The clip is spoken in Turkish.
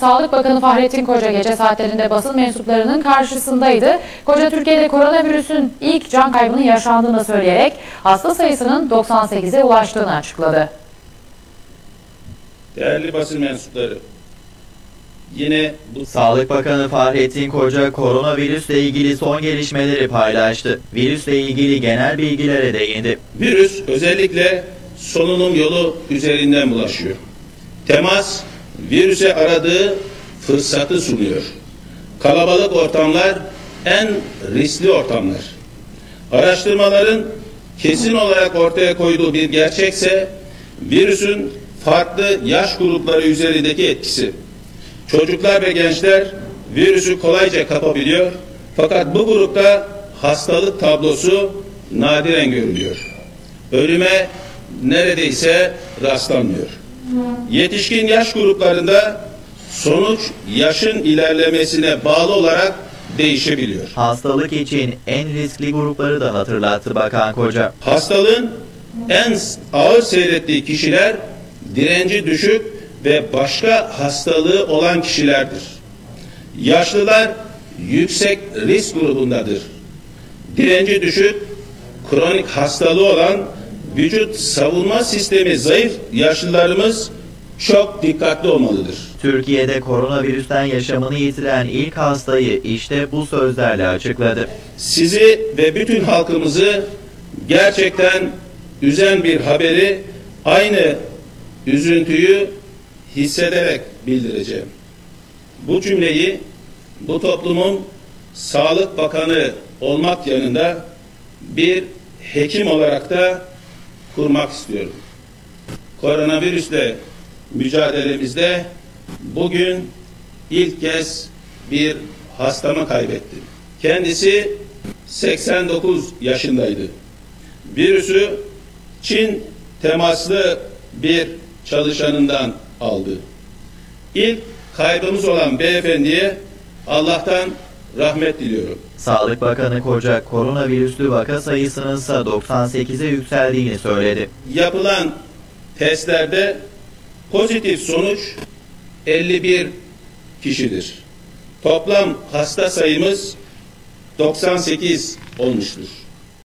Sağlık Bakanı Fahrettin Koca gece saatlerinde basın mensuplarının karşısındaydı. Koca Türkiye'de koronavirüsün ilk can kaybının yaşandığını söyleyerek hasta sayısının 98'e ulaştığını açıkladı. Değerli basın mensupları, yine bu Sağlık Bakanı Fahrettin Koca koronavirüsle ilgili son gelişmeleri paylaştı. Virüsle ilgili genel bilgilere değindi. virüs özellikle solunum yolu üzerinden bulaşıyor. Temas, virüse aradığı fırsatı sunuyor. Kalabalık ortamlar en riskli ortamlar. Araştırmaların kesin olarak ortaya koyduğu bir gerçekse virüsün farklı yaş grupları üzerindeki etkisi. Çocuklar ve gençler virüsü kolayca kapabiliyor. Fakat bu grupta hastalık tablosu nadiren görülüyor. Ölüme neredeyse rastlanmıyor. Yetişkin yaş gruplarında sonuç yaşın ilerlemesine bağlı olarak değişebiliyor. Hastalık için en riskli grupları da hatırlattı Bakan Koca. Hastalığın en ağır seyrettiği kişiler direnci düşük ve başka hastalığı olan kişilerdir. Yaşlılar yüksek risk grubundadır. Direnci düşük, kronik hastalığı olan vücut savunma sistemi zayıf yaşlılarımız çok dikkatli olmalıdır. Türkiye'de koronavirüsten yaşamını yitiren ilk hastayı işte bu sözlerle açıkladı. sizi ve bütün halkımızı gerçekten üzen bir haberi aynı üzüntüyü hissederek bildireceğim. Bu cümleyi bu toplumun Sağlık Bakanı olmak yanında bir hekim olarak da kurmak istiyorum. Koronavirüsle mücadelemizde bugün ilk kez bir hastamı kaybettim. Kendisi 89 yaşındaydı. Virüsü Çin temaslı bir çalışanından aldı. İlk kaybımız olan beyefendiye Allah'tan rahmet diliyorum. Sağlık Bakanı Koca koronavirüslü vaka sayısının ise 98'e yükseldiğini söyledi. Yapılan testlerde pozitif sonuç 51 kişidir. Toplam hasta sayımız 98 olmuştur.